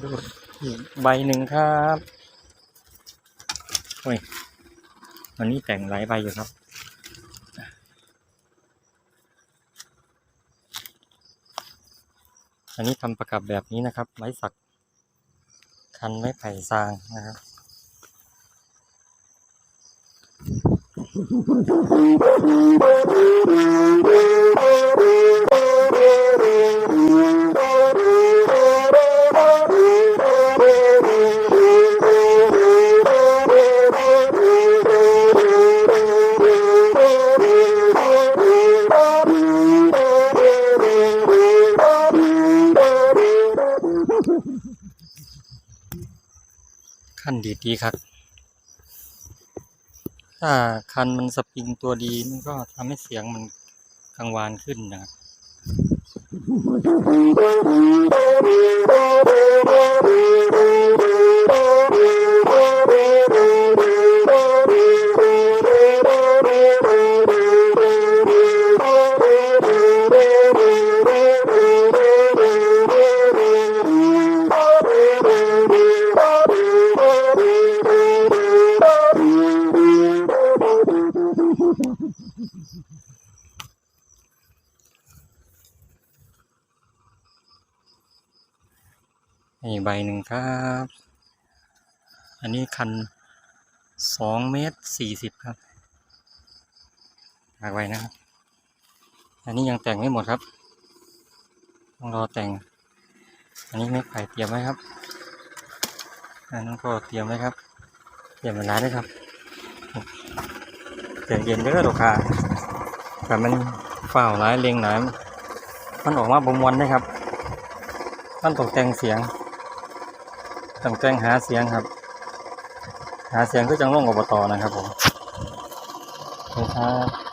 ดูอีกใบหนึ่งครับโอ้ยวันนี้แต่งหลายใบอยู่ครับ อันนี้ทำประกับแบบนี้นะครับ ไม้สัก คันไม้ไผ่ซางนะครับ ขั้นดีดีครับ ถ้าคันมันสปริงตัวดีมันก็ทำให้เสียงมันกังวานขึ้นนะครับ นี่ใบหนึ่งครับ อันนี้คันสองเมตรสี่สิบครับหากไว้นะครับ อันนี้ยังแต่งไม่หมดครับ ต้องรอแต่ง อันนี้ไม่ไผ่เตรียมไว้ครับอันนั้นก็เตรียมไว้ครับ เตรียมเวลาด้วยครับใจเย็นเด้อลูกค้าแต่มันเฝ้าหลายเลียงหลายมันออกมาบมวันได้ครับ มันตกแต่งเสียง ต้องแต่งหาเสียงครับ หาเสียงก็จังลงอบตนะครับผมโอเคครับ